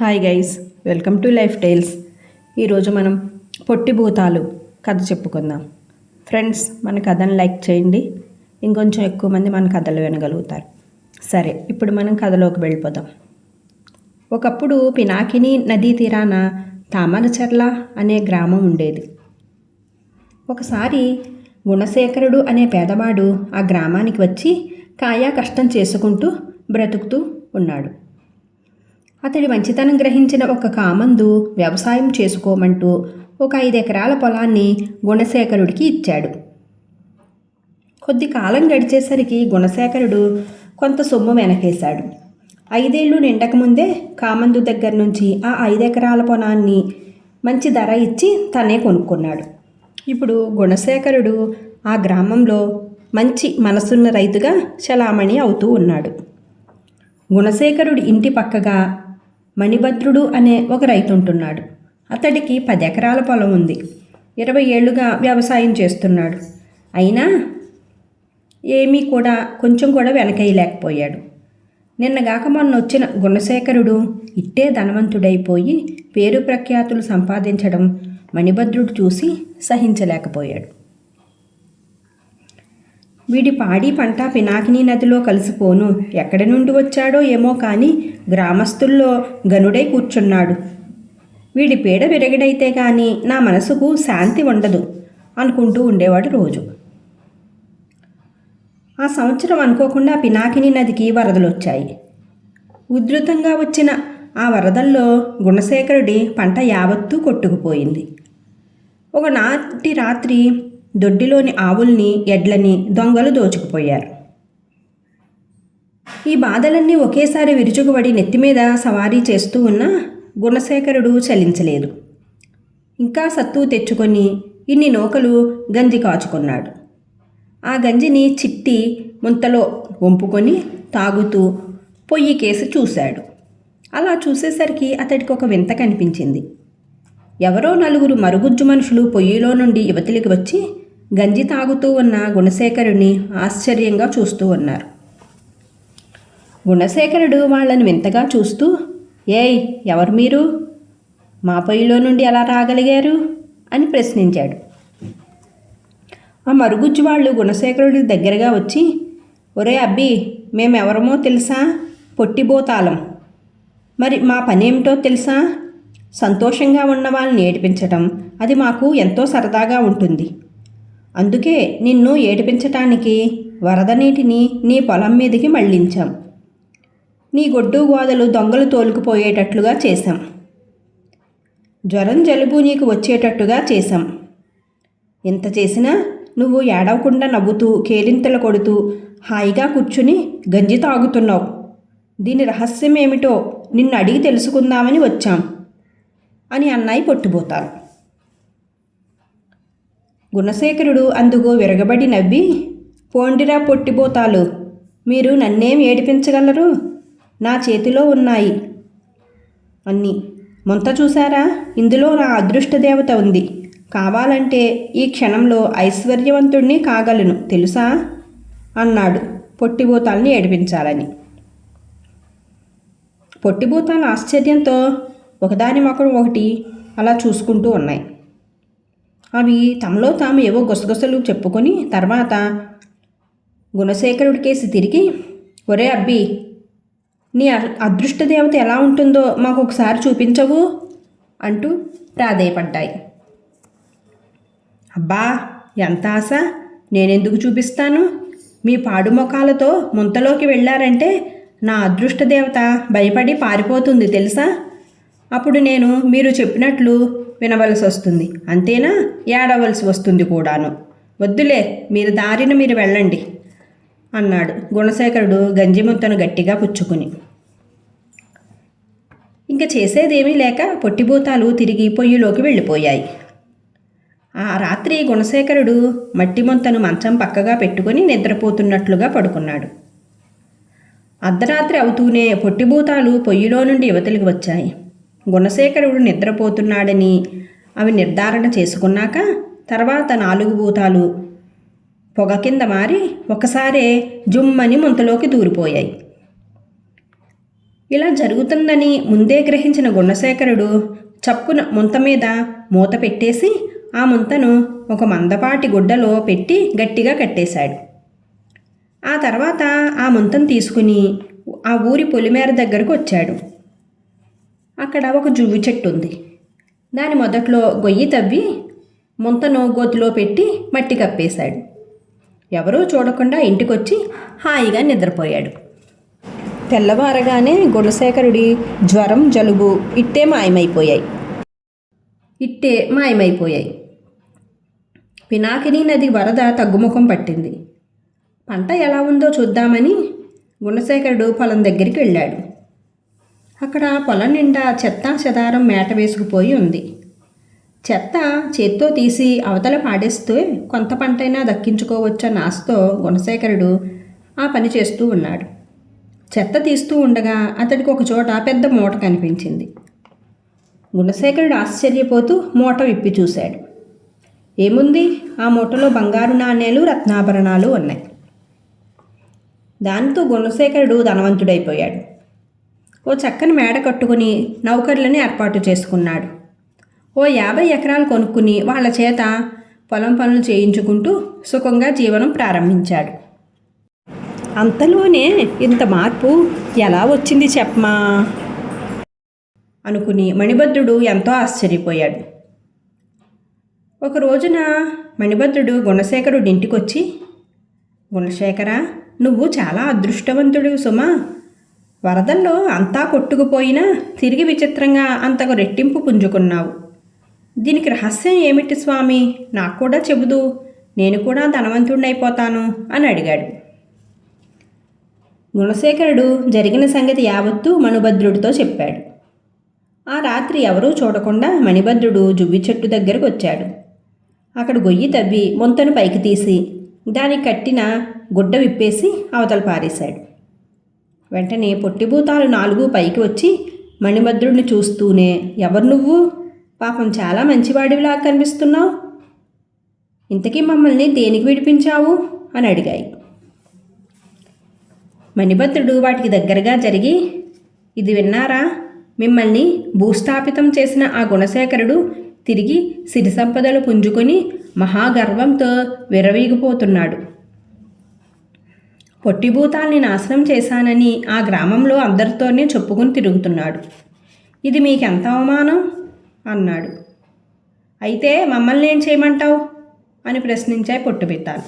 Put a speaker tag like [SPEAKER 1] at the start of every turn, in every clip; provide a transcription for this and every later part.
[SPEAKER 1] Hi guys welcome to life tiles ఈరోజు మనం పొట్టి భూతాలు కథ చెప్పుకుందాం. ఫ్రెండ్స్ మన కథను లైక్ చేయండి. ఇంకొంచెం ఎక్కువ మంది మన కథలు వినగలుగుతారు. సరే ఇప్పుడు మనం కథలోకి వెళ్ళిపోదాం. ఒకప్పుడు పినాకిని నదీ తీరాన తామరచర్ల అనే గ్రామం ఉండేది. ఒకసారి గుణశేఖరుడు అనే పేదవాడు ఆ గ్రామానికి వచ్చి కాయా కష్టం చేసుకుంటూ బ్రతుకుతూ ఉన్నాడు. అతడి మంచితనం గ్రహించిన ఒక కామందు వ్యవసాయం చేసుకోమంటూ ఒక ఐదు ఎకరాల పొలాన్ని గుణశేఖరుడికి ఇచ్చాడు. కొద్ది కాలం గడిచేసరికి గుణశేఖరుడు కొంత సొమ్ము వెనకేశాడు. ఐదేళ్ళు నిండకముందే కామందు దగ్గర నుంచి ఆ ఐదు ఎకరాల పొలాన్ని మంచి ధర ఇచ్చి తనే కొనుక్కున్నాడు. ఇప్పుడు గుణశేఖరుడు ఆ గ్రామంలో మంచి మనసున్న రైతుగా చలామణి అవుతూ ఉన్నాడు. గుణశేఖరుడి ఇంటి పక్కగా మణిభద్రుడు అనే ఒక రైతు ఉంటున్నాడు అతడికి పది ఎకరాల పొలం ఉంది. ఇరవై ఏళ్ళుగా వ్యవసాయం చేస్తున్నాడు. అయినా ఏమీ కూడా కొంచెం కూడా వెనకేయలేకపోయాడు నిన్నగాక మొన్న వచ్చిన గుణశేఖరుడు ఇట్టే ధనవంతుడైపోయి పేరు ప్రఖ్యాతులు సంపాదించడం మణిభద్రుడు చూసి సహించలేకపోయాడు. వీడి పాడి పంట పినాకిని నదిలో కలిసిపోను. ఎక్కడి నుండి వచ్చాడో ఏమో కానీ గ్రామస్తుల్లో గనుడై కూర్చున్నాడు. వీడి పీడ విరగడైతే కానీ నా మనసుకు శాంతి ఉండదు అనుకుంటూ ఉండేవాడు రోజు. ఆ సంవత్సరం అనుకోకుండా పినాకిని నదికి వరదలు వచ్చాయి ఉధృతంగా వచ్చిన ఆ వరదల్లో గుణశేఖరుడి పంట యావత్తూ కొట్టుకుపోయింది. ఒకనాటి రాత్రి దొడ్డిలోని ఆవుల్ని ఎడ్లని దొంగలు దోచుకుపోయారు. ఈ బాధలన్నీ ఒకేసారి విరుచుకుపడి నెత్తిమీద సవారీ చేస్తూ ఉన్న గుణశేఖరుడు చలించలేదు. ఇంకా సత్తు తెచ్చుకొని ఇన్ని నూకలు గంజి కాచుకున్నాడు. ఆ గంజిని చిట్టి ముంతలో వంపుకొని తాగుతూ పొయ్యి కేసి చూశాడు. అలా చూసేసరికి అతడికి ఒక వింత కనిపించింది. ఎవరో నలుగురు మరుగుజ్జు మనుషులు పొయ్యిలో నుండి యువతిలికి వచ్చి గంజి తాగుతూ ఉన్న గుణశేఖరుని ఆశ్చర్యంగా చూస్తూ ఉన్నారు. గుణశేఖరుడు వాళ్ళని వింతగా చూస్తూ ఏయ్ ఎవరు మీరు? మా పొయ్యిలో నుండి ఎలా రాగలిగారు? అని ప్రశ్నించాడు. ఆ మరుగుజ్జు వాళ్ళు గుణశేఖరుడి దగ్గరగా వచ్చి ఒరే అబ్బి మేమెవరమో తెలుసా? పొట్టిబోతాలం మరి మా పనేమిటో తెలుసా? సంతోషంగా ఉన్న వాళ్ళని ఏడిపించటం అది మాకు ఎంతో సరదాగా ఉంటుంది. అందుకే నిన్ను ఏడిపించటానికి వరద నీటిని నీ పొలం మీదకి మళ్ళించాం నీ గొడ్డు గోదలు దొంగలు తోలుకుపోయేటట్లుగా చేశాం. జ్వరం జలుబు నీకు వచ్చేటట్టుగా చేశాం. ఇంత చేసినా నువ్వు ఏడవకుండా నవ్వుతూ కేరింతలు కొడుతూ హాయిగా కూర్చుని గంజి తాగుతున్నావు. దీని రహస్యం ఏమిటో నిన్ను అడిగి తెలుసుకుందామని వచ్చాం. అని అన్నాయి పొట్టిపోతారు గుణశేఖరుడు అందుకు విరగబడి నవ్వి పోండిరా పొట్టిపోతాలు మీరు నన్నేం ఏడిపించగలరు? నా చేతిలో ఉన్నాయి. అన్నీ ముంత చూసారా ఇందులో నా అదృష్ట దేవత ఉంది. కావాలంటే ఈ క్షణంలో ఐశ్వర్యవంతుణ్ణి కాగలను తెలుసా? అన్నాడు పొట్టిభూతాల్ని ఏడిపించాలని. పొట్టిభూతాలు ఆశ్చర్యంతో ఒకదాని మొక్కడం ఒకటి అలా చూసుకుంటూ ఉన్నాయి. అవి తమలో తాము ఏవో గుసగుసలు చెప్పుకొని తర్వాత గుణశేఖరుడికేసి తిరిగి ఒరే అబ్బి నీ అదృష్ట దేవత ఎలా ఉంటుందో మాకు ఒకసారి చూపించవు అంటూ ప్రాధేయపడ్డాయి. అబ్బా ఎంత ఆశ! నేనెందుకు చూపిస్తాను? మీ పాడు ముఖాలతో ముంతలోకి వెళ్ళారంటే నా అదృష్ట దేవత భయపడి పారిపోతుంది తెలుసా? అప్పుడు నేను మీరు చెప్పినట్లు వినవలసి వస్తుంది. అంతేనా? ఏడవలసి వస్తుంది కూడాను. వద్దులే మీరు దారిన మీరు వెళ్ళండి అన్నాడు గుణశేఖరుడు గంజిముత్తను గట్టిగా పుచ్చుకుని. ఇంకా చేసేదేమీ లేక పొట్టిభూతాలు తిరిగి పొయ్యిలోకి వెళ్ళిపోయాయి. ఆ రాత్రి గుణశేఖరుడు మట్టి మొంతను మంచం పక్కగా పెట్టుకుని నిద్రపోతున్నట్లుగా పడుకున్నాడు. అర్ధరాత్రి అవుతూనే పొట్టిభూతాలు పొయ్యిలో నుండి యువతలకు వచ్చాయి. గుణశేఖరుడు నిద్రపోతున్నాడని అవి నిర్ధారణ చేసుకున్నాక తర్వాత నాలుగు భూతాలు పొగ కింద మారి ఒకసారే జుమ్మని ముంతలోకి దూరిపోయాయి. ఇలా జరుగుతుందని ముందే గ్రహించిన గుణశేఖరుడు చప్పున ముంత మీద మూత పెట్టేసి ఆ ముంతను ఒక మందపాటి గుడ్డలో పెట్టి గట్టిగా కట్టేశాడు. ఆ తర్వాత ఆ ముంతను తీసుకుని ఆ ఊరి పొలిమేర దగ్గరకు వచ్చాడు. అక్కడ ఒక జువ్వి చెట్టు ఉంది దాని మొదట్లో గొయ్యి తవ్వి ముంతను గోతిలో పెట్టి మట్టి కప్పేశాడు. ఎవరూ చూడకుండా ఇంటికొచ్చి హాయిగా నిద్రపోయాడు. తెల్లవారగానే గుణశేఖరుడి జ్వరం జలుబు ఇట్టే మాయమైపోయాయి. ఇట్టే మాయమైపోయాయి. పినాకిని నది వరద తగ్గుముఖం పట్టింది. పంట ఎలా ఉందో చూద్దామని గుణశేఖరుడు పొలం దగ్గరికి వెళ్ళాడు. అక్కడ పొలం నిండా చెత్త చెదారం మేట వేసుకుపోయి ఉంది. చెత్త చేత్తో తీసి అవతల పాడేస్తే కొంత పంటైనా దక్కించుకోవచ్చన్న ఆశతో గుణశేఖరుడు ఆ పని చేస్తూ ఉన్నాడు. చెత్త తీస్తూ ఉండగా అతడికి ఒక చోట పెద్ద మూట కనిపించింది. గుణశేఖరుడు ఆశ్చర్యపోతూ మూట విప్పి చూశాడు. ఏముంది? ఆ మూటలో బంగారు నాణేలు రత్నాభరణాలు ఉన్నాయి. దాంతో గుణశేఖరుడు ధనవంతుడైపోయాడు. ఓ చక్కని మేడ కట్టుకుని నౌకర్లని ఏర్పాటు చేసుకున్నాడు. ఓ యాభై ఎకరాలు కొనుక్కుని వాళ్ళ చేత పొలం పనులు చేయించుకుంటూ సుఖంగా జీవనం ప్రారంభించాడు. అంతలోనే ఇంత మార్పు ఎలా వచ్చింది చెప్పమా? అనుకుని మణిభద్రుడు ఎంతో ఆశ్చర్యపోయాడు. ఒక రోజున మణిభద్రుడు గుణశేఖరుడింటికొచ్చి గుణశేఖర నువ్వు చాలా అదృష్టవంతుడు సుమా. వరదల్లో అంతా కొట్టుకుపోయినా తిరిగి విచిత్రంగా అంతకు రెట్టింపు పుంజుకున్నావు. దీనికి రహస్యం ఏమిటి స్వామి? నాకు కూడా చెబుదు. నేను కూడా ధనవంతుడినైపోతాను అని అడిగాడు. గుణశేఖరుడు జరిగిన సంగతి యావత్తూ మణిభద్రుడితో చెప్పాడు. ఆ రాత్రి ఎవరూ చూడకుండా మణిభద్రుడు జువ్వి చెట్టు దగ్గరకు వచ్చాడు. అక్కడ గొయ్యి తవ్వి ముంతను పైకి తీసి దానికి కట్టిన గుడ్డ విప్పేసి అవతల పారేశాడు. వెంటనే పొట్టిభూతాలు నాలుగు పైకి వచ్చి మణిభద్రుడిని చూస్తూనే ఎవరు నువ్వు? పాపం చాలా మంచివాడివిలా కనిపిస్తున్నావు. ఇంతకీ మమ్మల్ని దేనికి విడిపించావు? అని అడిగాయి. మణిభద్రుడు వాటికి దగ్గరగా జరిగి ఇది విన్నారా? మిమ్మల్ని భూస్థాపితం చేసిన ఆ గుణశేఖరుడు తిరిగి సిరి సంపదలు పుంజుకొని మహాగర్వంతో విరవీగిపోతున్నాడు పొట్టిభూతాల్ని నాశనం చేశానని ఆ గ్రామంలో అందరితోనే చెప్పుకుని తిరుగుతున్నాడు. ఇది మీకెంత అవమానం? అన్నాడు. అయితే మమ్మల్ని ఏం చేయమంటావు? అని ప్రశ్నించాయి పొట్టుబిత్తాలు.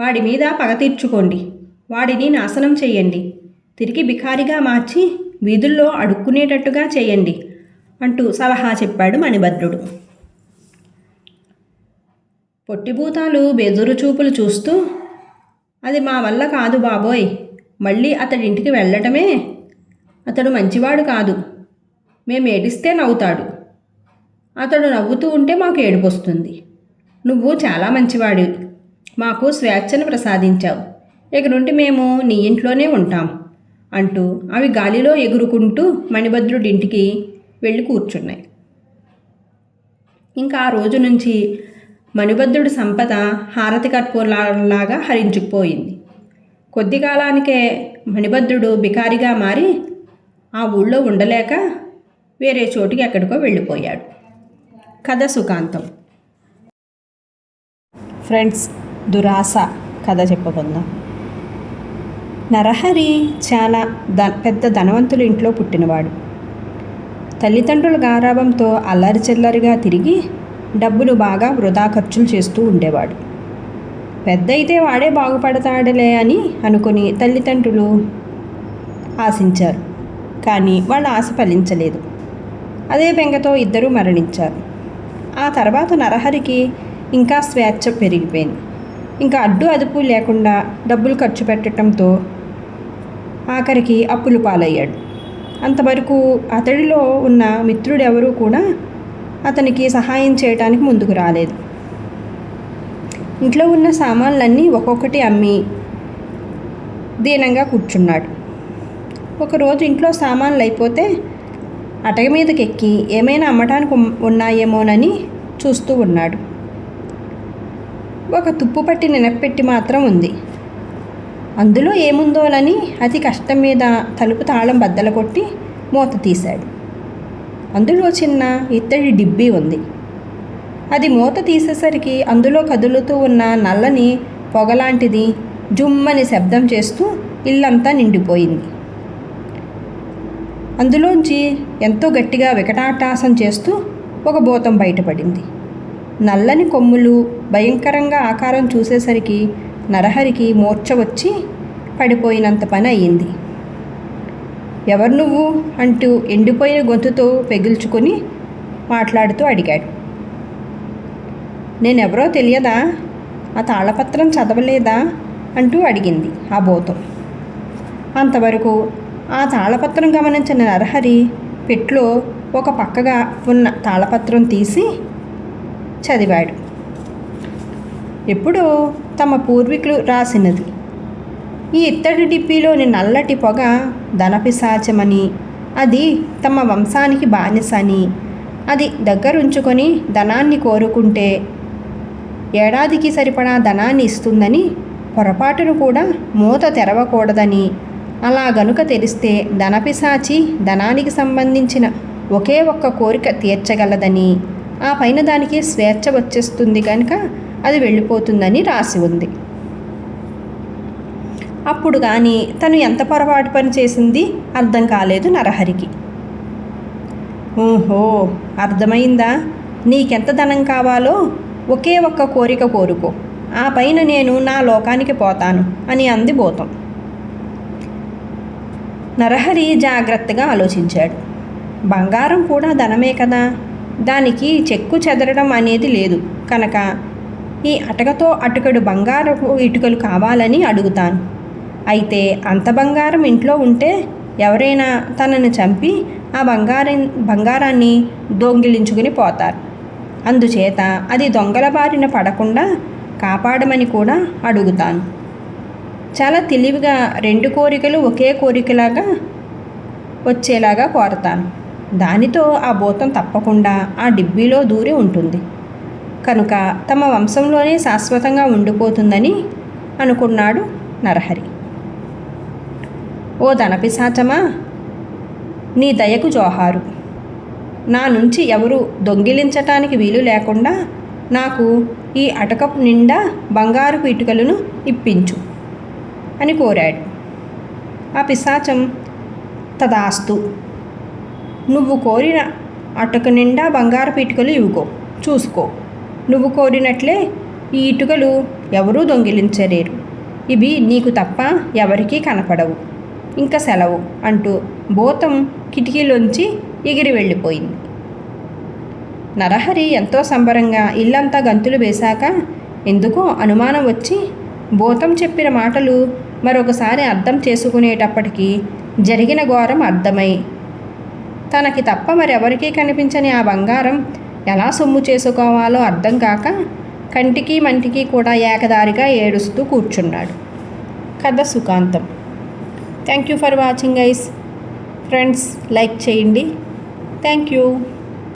[SPEAKER 1] వాడి మీద పగ తీర్చుకోండి. వాడిని నాశనం చేయండి తిరిగి బిఖారిగా మార్చి వీధుల్లో అడుక్కునేటట్టుగా చేయండి అంటూ సలహా చెప్పాడు మణిభద్రుడు. పొట్టిభూతాలు బెదురు చూపులు చూస్తూ అది మా వల్ల కాదు బాబోయ్. మళ్ళీ అతడి ఇంటికి వెళ్ళటమే? అతడు మంచివాడు కాదు. మేము ఏడిస్తే నవ్వుతాడు. అతడు నవ్వుతూ ఉంటే మాకు ఏడుపు వస్తుంది నువ్వు చాలా మంచివాడివి. మాకు స్వేచ్ఛను ప్రసాదించావు. ఇక నుండి మేము నీ ఇంట్లోనే ఉంటాం అంటూ అవి గాలిలో ఎగురుకుంటూ మణిభద్రుడింటికి వెళ్ళి కూర్చున్నాయి. ఇంకా ఆ రోజు నుంచి మణిభద్రుడి సంపద హారతి కర్పూరలాగా హరించుకుపోయింది కొద్ది కాలానికే మణిభద్రుడు బికారిగా మారి ఆ ఊళ్ళో ఉండలేక వేరే చోటికి ఎక్కడికో వెళ్ళిపోయాడు. కథ సుఖాంతం. ఫ్రెండ్స్ దురాస కథ చెప్పుకుందాం. నరహరి చాలా ద పెద్ద ధనవంతుల ఇంట్లో పుట్టినవాడు. తల్లిదండ్రుల గారాభంతో అల్లరి చిల్లరిగా తిరిగి డబ్బులు బాగా వృధా ఖర్చులు చేస్తూ ఉండేవాడు. పెద్ద అయితే వాడే బాగుపడతాడులే అని అనుకుని తల్లిదండ్రులు ఆశించారు. కానీ వాళ్ళ ఆశ ఫలించలేదు. అదే బెంగతో ఇద్దరూ మరణించారు. ఆ తర్వాత నరహరికి ఇంకా స్వేచ్ఛ పెరిగిపోయింది. ఇంకా అడ్డు అదుపు లేకుండా డబ్బులు ఖర్చు పెట్టడంతో ఆఖరికి అప్పులు పాలయ్యాడు. అంతవరకు అతడిలో ఉన్న మిత్రుడెవరూ కూడా అతనికి సహాయం చేయడానికి ముందుకు రాలేదు. ఇంట్లో ఉన్న సామాన్లన్నీ ఒక్కొక్కటి అమ్మి దీనంగా కూర్చున్నాడు. ఒకరోజు ఇంట్లో సామాన్లు అయిపోతే అటక మీదకి ఎక్కి ఏమైనా అమ్మటానికి ఉన్నాయేమోనని చూస్తూ ఉన్నాడు. ఒక తుప్పు పట్టి నెనపెట్టి మాత్రం ఉంది. అందులో ఏముందోనని అతి కష్టం మీద తలుపు తాళం బద్దలు కొట్టి మూత తీశాడు. అందులో చిన్న ఇత్తడి డిబ్బీ ఉంది. అది మూత తీసేసరికి అందులో కదులుతూ ఉన్న నల్లని పొగలాంటిది జుమ్మని శబ్దం చేస్తూ ఇల్లంతా నిండిపోయింది. అందులోంచి ఎంతో గట్టిగా వికటాటాసం చేస్తూ ఒక భూతం బయటపడింది. నల్లని కొమ్ములు భయంకరంగా ఆకారం చూసేసరికి నరహరికి మూర్చ వచ్చి పడిపోయినంత పని అయ్యింది. ఎవరు నువ్వు? అంటూ ఎండిపోయిన గొంతుతో పెగిల్చుకొని మాట్లాడుతూ అడిగాడు. నేనెవరో తెలియదా? ఆ తాళపత్రం చదవలేదా? అంటూ అడిగింది ఆ భూతం. అంతవరకు ఆ తాళపత్రం గమనించిన నరహరి పెట్లో ఒక పక్కగా ఉన్న తాళపత్రం తీసి చదివాడు. ఎప్పుడో తమ పూర్వీకులు రాసినది ఈ ఇత్తడి డిబ్బీలోని నల్లటి పొగ ధనపిశాచమని. అది తమ వంశానికి బానిస అని అది దగ్గరుంచుకొని ధనాన్ని కోరుకుంటే ఏడాదికి సరిపడా ధనాన్ని ఇస్తుందని పొరపాటును కూడా మూత తెరవకూడదని. అలా గనుక తెలిస్తే ధనపిశాచి ధనానికి సంబంధించిన ఒకే ఒక్క కోరిక తీర్చగలదని. ఆ పైన దానికి స్వేచ్ఛ వచ్చేస్తుంది కనుక అది వెళ్ళిపోతుందని రాసి ఉంది. అప్పుడు కానీ తను ఎంత పొరపాటు పని చేసింది అర్థం కాలేదు నరహరికి. ఓహో అర్థమైందా? నీకెంత ధనం కావాలో ఒకే ఒక్క కోరిక కోరుకో. ఆ పైన నేను నా లోకానికి పోతాను అని అంది భూతం. నరహరి జాగ్రత్తగా ఆలోచించాడు. బంగారం కూడా ధనమే కదా. దానికి చెక్కు చెదరడం అనేది లేదు. కనుక ఈ అటకతో అటుకడు బంగారపు ఇటుకలు కావాలని అడుగుతాను. అయితే అంత బంగారం ఇంట్లో ఉంటే ఎవరైనా తనని చంపి ఆ బంగారం బంగారాన్ని దొంగిలించుకుని పోతారు. అందుచేత అది దొంగల బారిన పడకుండా కాపాడమని కూడా అడుగుతాను. చాలా తెలివిగా రెండు కోరికలు ఒకే కోరికలాగా వచ్చేలాగా కోరతాను. దానితో ఆ భూతం తప్పకుండా ఆ డిబ్బీలో దూరి ఉంటుంది. కనుక తమ వంశంలోనే శాశ్వతంగా ఉండిపోతుందని అనుకున్నాడు నరహరి. ఓ ధనపిశాచమా? నీ దయకు జోహారు. నా నుంచి ఎవరు దొంగిలించటానికి వీలు లేకుండా నాకు ఈ అటకపు నిండా బంగారు పీటుకలను ఇప్పించు అని కోరాడు. ఆ పిశాచం తదాస్తు. నువ్వు కోరిన అటక నిండా బంగారు పీటుకలు ఇవ్వుకో చూసుకో. నువ్వు కోరినట్లే ఈ ఇటుకలు ఎవరూ దొంగిలించలేరు. ఇవి నీకు తప్ప ఎవరికీ కనపడవు. ఇంకా సెలవు అంటూ భూతం కిటికీలోంచి ఎగిరి వెళ్ళిపోయింది. నరహరి ఎంతో సంబరంగా ఇల్లంతా గంతులు వేశాక ఎందుకో అనుమానం వచ్చి భూతం చెప్పిన మాటలు మరొకసారి అర్థం చేసుకునేటప్పటికీ జరిగిన ఘోరం అర్థమై తనకి తప్ప మరెవరికీ కనిపించని ఆ బంగారం ఎలా సొమ్ము చేసుకోవాలో అర్థం కాక కంటికి మంటికి కూడా ఏకదారిగా ఏడుస్తూ కూర్చున్నాడు. కథ సుఖాంతం. థ్యాంక్ యూ ఫర్ వాచింగ్ ఐస్ ఫ్రెండ్స్ లైక్ చేయండి. Thank you